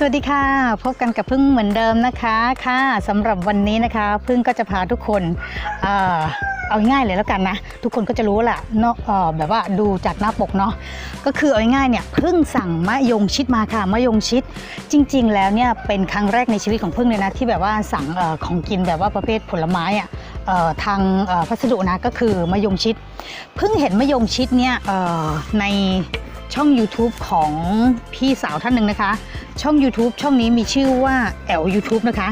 สวัสดีค่ะ พบกันกับพึ่งเหมือนเดิมนะคะค่ะสำหรับวันนี้นะคะ พึ่งก็จะพาทุกคนเอ่อเอาง่ายเลยแล้วกันนะ ทุกคนก็จะรู้แหละเนาะเอ่อแบบว่าดูจากหน้าปกเนาะก็คือเอาง่ายเนี่ยพึ่งสั่งมะยงชิดมาค่ะมะยงชิด จริง ๆ แล้วเนี่ยเป็นครั้งแรกในชีวิตของพึ่งเลยนะที่แบบว่าสั่งเออของกินแบบว่าประเภทผลไม้อะเอะทางเอ่อพัสดุนะก็คือมะยงชิดพิ่งเห็นมะยงชิดเนี่ยเอ่อใน ช่อง YouTube ของพี่สาวท่านหนึ่งนะคะ ช่อง YouTube ช่องนี้มีชื่อว่าแอล YouTube นะคะ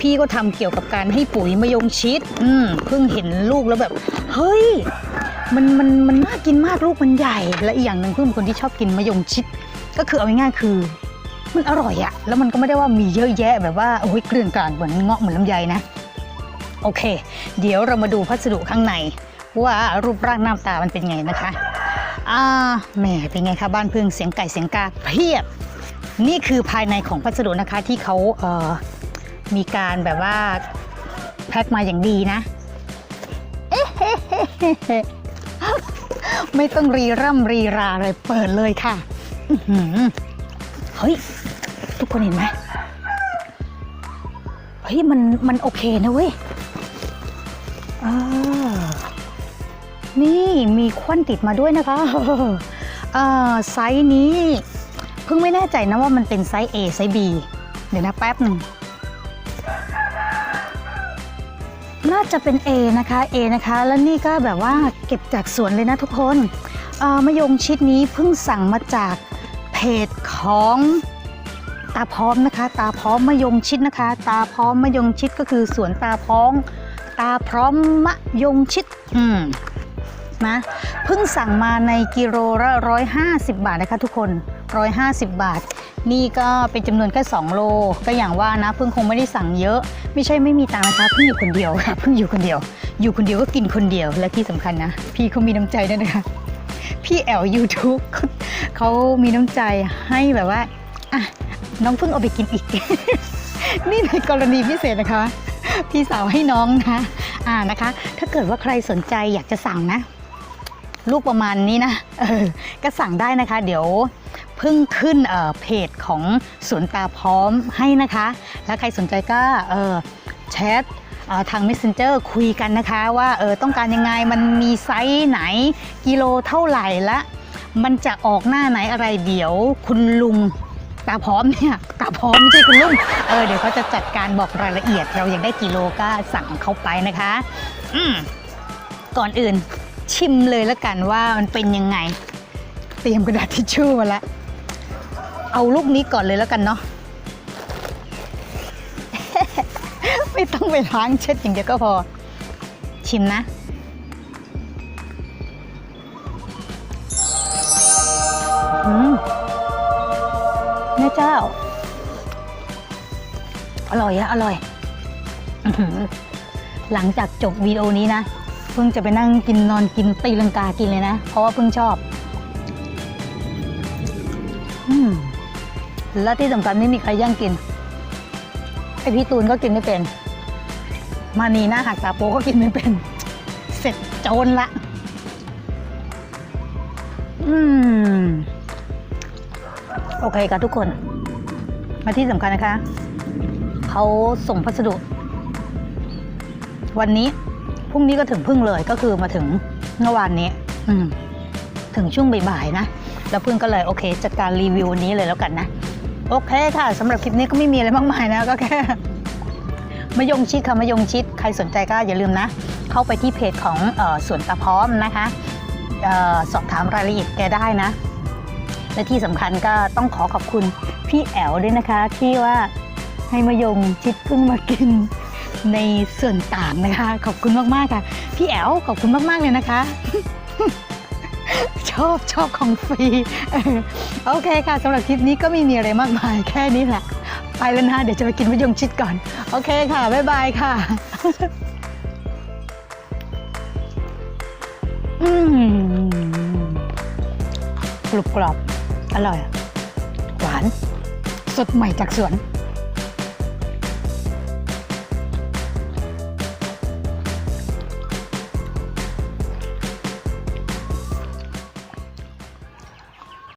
พี่ก็ทำเกี่ยวกับการให้ปุ๋ยมะยงชิดอืมเพิ่งเห็นลูกแล้วแบบ เฮ้ย มันมันมันน่ากินมากลูกมันใหญ่ และอีกอย่างหนึ่งเพิ่งเป็นคนที่ชอบกินมะยงชิด ก็คือเอาง่ายๆคือ มันอร่อยอะแล้วมันก็ไม่ได้ว่ามีเยอะแยะแบบว่าโอ้ยเกลื่อนกลาดเหมือนเงาะเหมือนลำไยนะโอเค เดี๋ยวเรามาดูพัสดุข้างใน ว่ารูปร่างหน้าตามันเป็นไงนะคะ อ่าแหมเป็นไงคะบ้านพึ่งเสียงไก่เสียงกาเพียบ นี่คือภายในของพัสดุนะคะที่เขาเอ่อมีการแบบว่าแพ็คมาอย่างดีนะเอ๊ะไม่ต้องรีร่ำรีราเลยเปิดเลยค่ะเฮ้ย ทุกคนเห็นไหมเฮ้ย มันมันโอเคนะเว้ยเออ นี่มีควันติดมาด้วยนะคะเอ่อไซส์นี้เพิ่งไม่แน่ใจนะว่ามันเป็นไซส์ A ไซส์ B เดี๋ยวนะแป๊บหนึ่งน่าจะเป็น A นะคะ A นะคะ แล้วนี่ก็แบบว่าเก็บจากสวนเลยนะทุกคนเอ่อมะยงชิดนี้เพิ่งสั่งมาจากเพจของตาพร้อมนะคะ ตาพร้อมมะยงชิดนะคะ ตาพร้อมมะยงชิดก็คือสวนตาพร้อมตาพร้อมมะยงชิด อืม นะเพิ่งสั่งมาในกิโลละ150 บาทนะคะทุกคน 150 บาท นี่ก็เป็นจำนวนแค่2โลก็อย่างว่านะเพิ่งคงไม่ได้สั่งเยอะ ไม่ใช่ไม่มีตังค์นะคะเพิ่งอยู่คนเดียวค่ะเพิ่งอยู่คนเดียว อยู่คนเดียวก็กินคนเดียวและที่สำคัญนะ พี่เขามีน้ำใจด้วยนะคะ พี่แอล YouTube เขามีน้ำใจให้แบบว่าอะน้องเพิ่งเอาไปกินอีก นี่ในกรณีพิเศษนะคะ พี่สาวให้น้องนะ อ่านะคะ ถ้าเกิดว่าใครสนใจอยากจะสั่งนะ ลูกประมาณนี้นะออก็สั่งได้นะคะ เดี๋ยวเพิ่งขึ้นเอ่อเพจของสวนตาพร้อมให้นะคะ แล้วใครสนใจก็เออแชททาง Messenger คุยกันนะคะ ว่าเออต้องการยังไงมันมีไซส์ไหนกิโลเท่าไหร่ละมันจะออกหน้าไหนอะไรเดี๋ยวคุณลุงตาพร้อมเนี่ยตาพร้อมไม่ใช่คุณลุงเออเดี๋ยวเขาจะจัดการบอกรายละเอียด เรายากได้กิโลก็สั่งเขาไปนะคะ อืมก่อนอื่น ชิมเลยแล้วกันว่ามันเป็นยังไง เตรียมกระดาษทิชชู่มาแล้ว เอาลูกนี้ก่อนเลยแล้วกันเนาะไม่ต้องไปล้างเช็ดอย่างเดียวก็พอ ชิมนะแม่เจ้า อร่อยอะอร่อย หลังจากจบวิดีโอนี้นะ พิ่งจะไปนั่งกินนอนกินตีลังกากินเลยนะ เพราะว่าเพิ่งชอบอืมแล้วที่สำคัญไม่มีใครแย่งกินไอพี่ตูนก็กินไม่เป็น มานีหน้าหักตาโปก็กินไม่เป็น เสร็จโจรละ อืม โอเคค่ะทุกคน มาที่สำคัญนะคะ เขาส่งพัสดุ วันนี้ พรุ่งนี้ก็ถึงพึ่งเลยก็คือมาถึงเมื่อวานนี้ อืมถึงช่วงบ่ายๆนะ แล้วพึ่งก็เลยโอเคจัดการรีวิวนี้เลยแล้วกันนะ โอเคค่ะสำหรับคลิปนี้ก็ไม่มีอะไรมากมายนะ ก็แค่มะยงชิดค่ะมะยงชิดใครสนใจก็อย่าลืมนะ เข้าไปที่เพจของออสวนตาพร้อมนะคะออสอบถามรายละเอียดแกได้นะ และที่สำคัญก็ต้องขอขอบคุณพี่แอลด้วยนะคะ ที่ว่าให้มะยงชิดเพิ่งมากิน ในส่วนต่างนะคะ ขอบคุณมากๆค่ะ พี่แอลขอบคุณมากๆเลยนะคะ ชอบชอบของฟรีโอเคค่ะสำหรับคลิปนี้ก็ไม่มีอะไรมากมายแค่นี้แหละ ไปแล้วนะ เดี๋ยวจะไปกินมะยงชิดก่อน โอเคค่ะ บ๊ายบายค่ะ อืมกรุบกรอบ อร่อย หวาน สดใหม่จากสวน